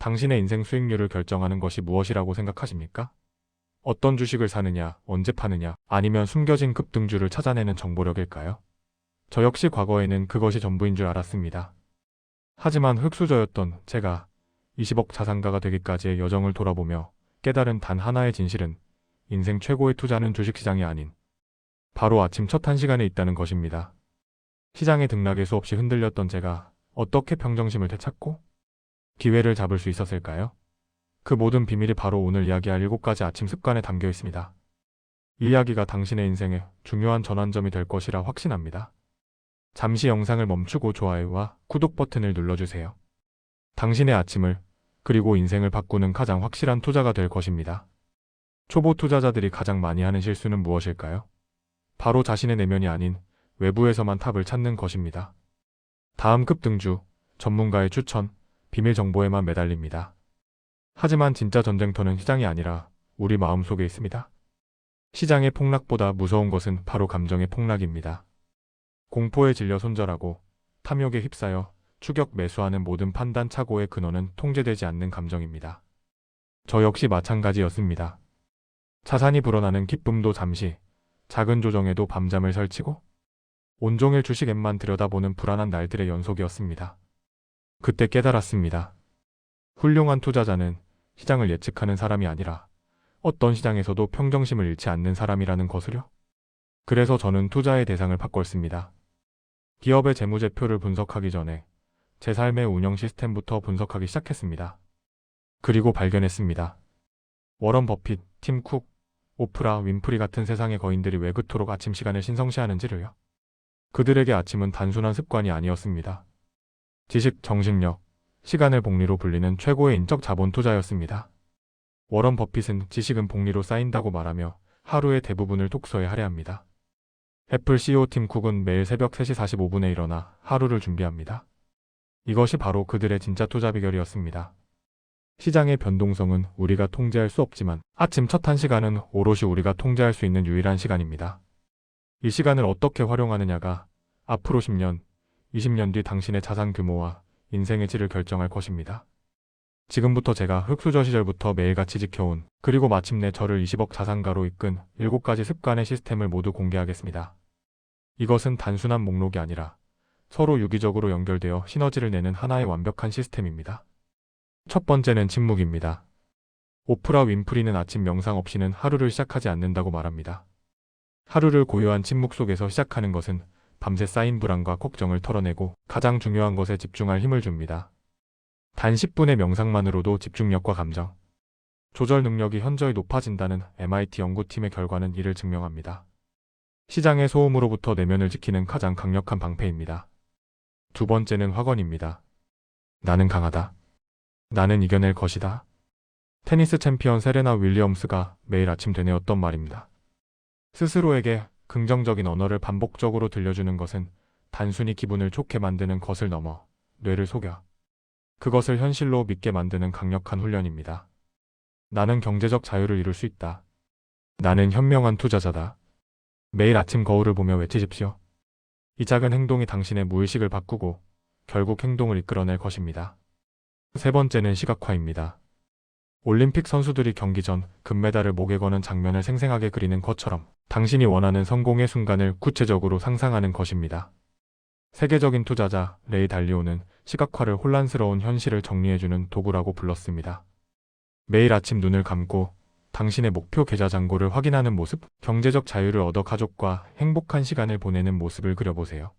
당신의 인생 수익률을 결정하는 것이 무엇이라고 생각하십니까? 어떤 주식을 사느냐, 언제 파느냐, 아니면 숨겨진 급등주를 찾아내는 정보력일까요? 저 역시 과거에는 그것이 전부인 줄 알았습니다. 하지만 흙수저였던 제가 20억 자산가가 되기까지의 여정을 돌아보며 깨달은 단 하나의 진실은 인생 최고의 투자는 주식시장이 아닌 바로 아침 첫 한 시간에 있다는 것입니다. 시장의 등락에 수없이 흔들렸던 제가 어떻게 평정심을 되찾고 기회를 잡을 수 있었을까요? 그 모든 비밀이 바로 오늘 이야기할 7가지 아침 습관에 담겨 있습니다. 이 이야기가 당신의 인생에 중요한 전환점이 될 것이라 확신합니다. 잠시 영상을 멈추고 좋아요와 구독 버튼을 눌러주세요. 당신의 아침을 그리고 인생을 바꾸는 가장 확실한 투자가 될 것입니다. 초보 투자자들이 가장 많이 하는 실수는 무엇일까요? 바로 자신의 내면이 아닌 외부에서만 탑을 찾는 것입니다. 다음 급등주, 전문가의 추천, 비밀 정보에만 매달립니다. 하지만 진짜 전쟁터는 시장이 아니라 우리 마음 속에 있습니다. 시장의 폭락보다 무서운 것은 바로 감정의 폭락입니다. 공포에 질려 손절하고 탐욕에 휩싸여 추격 매수하는 모든 판단 착오의 근원은 통제되지 않는 감정입니다. 저 역시 마찬가지였습니다. 자산이 불어나는 기쁨도 잠시, 작은 조정에도 밤잠을 설치고 온종일 주식 앱만 들여다보는 불안한 날들의 연속이었습니다. 그때 깨달았습니다. 훌륭한 투자자는 시장을 예측하는 사람이 아니라 어떤 시장에서도 평정심을 잃지 않는 사람이라는 것을요. 그래서 저는 투자의 대상을 바꿨습니다. 기업의 재무제표를 분석하기 전에 제 삶의 운영 시스템부터 분석하기 시작했습니다. 그리고 발견했습니다. 워런 버핏, 팀 쿡, 오프라, 윈프리 같은 세상의 거인들이 왜 그토록 아침 시간을 신성시하는지를요. 그들에게 아침은 단순한 습관이 아니었습니다. 지식, 정신력, 시간을 복리로 불리는 최고의 인적 자본 투자였습니다. 워런 버핏은 지식은 복리로 쌓인다고 말하며 하루의 대부분을 독서에 할애합니다. 애플 CEO 팀 쿡은 매일 새벽 3시 45분에 일어나 하루를 준비합니다. 이것이 바로 그들의 진짜 투자 비결이었습니다. 시장의 변동성은 우리가 통제할 수 없지만 아침 첫 한 시간은 오롯이 우리가 통제할 수 있는 유일한 시간입니다. 이 시간을 어떻게 활용하느냐가 앞으로 10년, 20년 뒤 당신의 자산 규모와 인생의 질을 결정할 것입니다. 지금부터 제가 흑수저 시절부터 매일같이 지켜온 그리고 마침내 저를 20억 자산가로 이끈 7가지 습관의 시스템을 모두 공개하겠습니다. 이것은 단순한 목록이 아니라 서로 유기적으로 연결되어 시너지를 내는 하나의 완벽한 시스템입니다. 첫 번째는 침묵입니다. 오프라 윈프리는 아침 명상 없이는 하루를 시작하지 않는다고 말합니다. 하루를 고요한 침묵 속에서 시작하는 것은 밤새 쌓인 불안과 걱정을 털어내고 가장 중요한 것에 집중할 힘을 줍니다. 단 10분의 명상만으로도 집중력과 감정, 조절 능력이 현저히 높아진다는 MIT 연구팀의 결과는 이를 증명합니다. 시장의 소음으로부터 내면을 지키는 가장 강력한 방패입니다. 두 번째는 확언입니다. 나는 강하다. 나는 이겨낼 것이다. 테니스 챔피언 세레나 윌리엄스가 매일 아침 되뇌었던 말입니다. 스스로에게 긍정적인 언어를 반복적으로 들려주는 것은 단순히 기분을 좋게 만드는 것을 넘어 뇌를 속여 그것을 현실로 믿게 만드는 강력한 훈련입니다. 나는 경제적 자유를 이룰 수 있다. 나는 현명한 투자자다. 매일 아침 거울을 보며 외치십시오. 이 작은 행동이 당신의 무의식을 바꾸고 결국 행동을 이끌어낼 것입니다. 세 번째는 시각화입니다. 올림픽 선수들이 경기 전 금메달을 목에 거는 장면을 생생하게 그리는 것처럼 당신이 원하는 성공의 순간을 구체적으로 상상하는 것입니다. 세계적인 투자자 레이 달리오는 시각화를 혼란스러운 현실을 정리해주는 도구라고 불렀습니다. 매일 아침 눈을 감고 당신의 목표 계좌 잔고를 확인하는 모습, 경제적 자유를 얻어 가족과 행복한 시간을 보내는 모습을 그려보세요.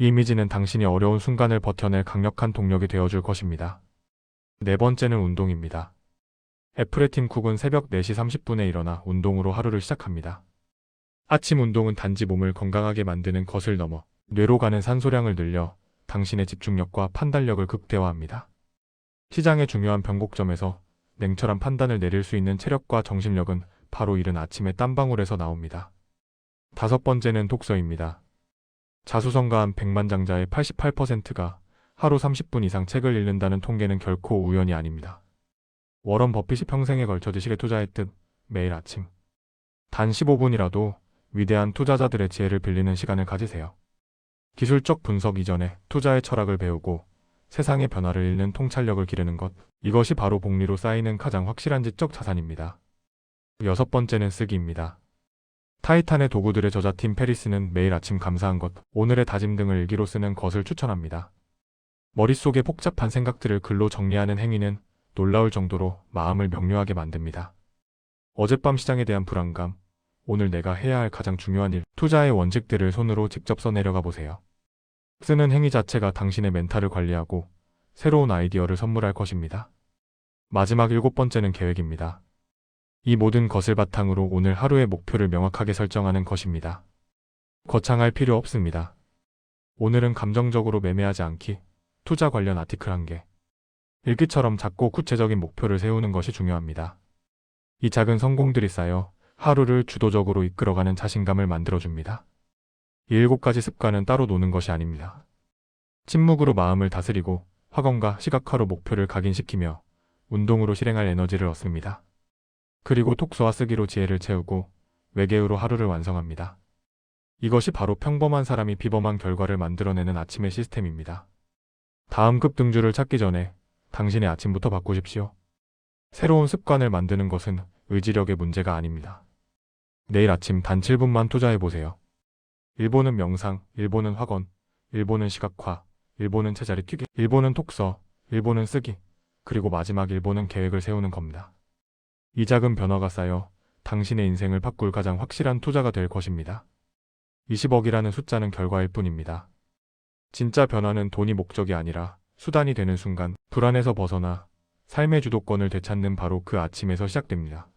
이 이미지는 당신이 어려운 순간을 버텨낼 강력한 동력이 되어줄 것입니다. 네 번째는 운동입니다. 애플의 팀 쿡은 새벽 4시 30분에 일어나 운동으로 하루를 시작합니다. 아침 운동은 단지 몸을 건강하게 만드는 것을 넘어 뇌로 가는 산소량을 늘려 당신의 집중력과 판단력을 극대화합니다. 시장의 중요한 변곡점에서 냉철한 판단을 내릴 수 있는 체력과 정신력은 바로 이른 아침의 땀방울에서 나옵니다. 다섯 번째는 독서입니다. 자수성가한 백만장자의 88%가 하루 30분 이상 책을 읽는다는 통계는 결코 우연이 아닙니다. 워런 버핏이 평생에 걸쳐 지식에 투자했듯 매일 아침 단 15분이라도 위대한 투자자들의 지혜를 빌리는 시간을 가지세요. 기술적 분석 이전에 투자의 철학을 배우고 세상의 변화를 읽는 통찰력을 기르는 것. 이것이 바로 복리로 쌓이는 가장 확실한 지적 자산입니다. 여섯 번째는 쓰기입니다. 타이탄의 도구들의 저자팀 페리스는 매일 아침 감사한 것, 오늘의 다짐 등을 일기로 쓰는 것을 추천합니다. 머릿속의 복잡한 생각들을 글로 정리하는 행위는 놀라울 정도로 마음을 명료하게 만듭니다. 어젯밤 시장에 대한 불안감, 오늘 내가 해야 할 가장 중요한 일, 투자의 원칙들을 손으로 직접 써내려가 보세요. 쓰는 행위 자체가 당신의 멘탈을 관리하고 새로운 아이디어를 선물할 것입니다. 마지막 일곱 번째는 계획입니다. 이 모든 것을 바탕으로 오늘 하루의 목표를 명확하게 설정하는 것입니다. 거창할 필요 없습니다. 오늘은 감정적으로 매매하지 않기, 투자 관련 아티클 한 개. 일기처럼 작고 구체적인 목표를 세우는 것이 중요합니다. 이 작은 성공들이 쌓여 하루를 주도적으로 이끌어가는 자신감을 만들어줍니다. 이 일곱 가지 습관은 따로 노는 것이 아닙니다. 침묵으로 마음을 다스리고 학원과 시각화로 목표를 각인시키며 운동으로 실행할 에너지를 얻습니다. 그리고 톡수와 쓰기로 지혜를 채우고 외계어로 하루를 완성합니다. 이것이 바로 평범한 사람이 비범한 결과를 만들어내는 아침의 시스템입니다. 다음 급 등주를 찾기 전에 당신의 아침부터 바꾸십시오. 새로운 습관을 만드는 것은 의지력의 문제가 아닙니다. 내일 아침 단 7분만 투자해 보세요. 일본은 명상, 일본은 학원, 일본은 시각화, 일본은 제자리 튀기, 일본은 톡서, 일본은 쓰기, 그리고 마지막 일본은 계획을 세우는 겁니다. 이 작은 변화가 쌓여 당신의 인생을 바꿀 가장 확실한 투자가 될 것입니다. 20억이라는 숫자는 결과일 뿐입니다. 진짜 변화는 돈이 목적이 아니라 수단이 되는 순간 불안에서 벗어나 삶의 주도권을 되찾는 바로 그 아침에서 시작됩니다.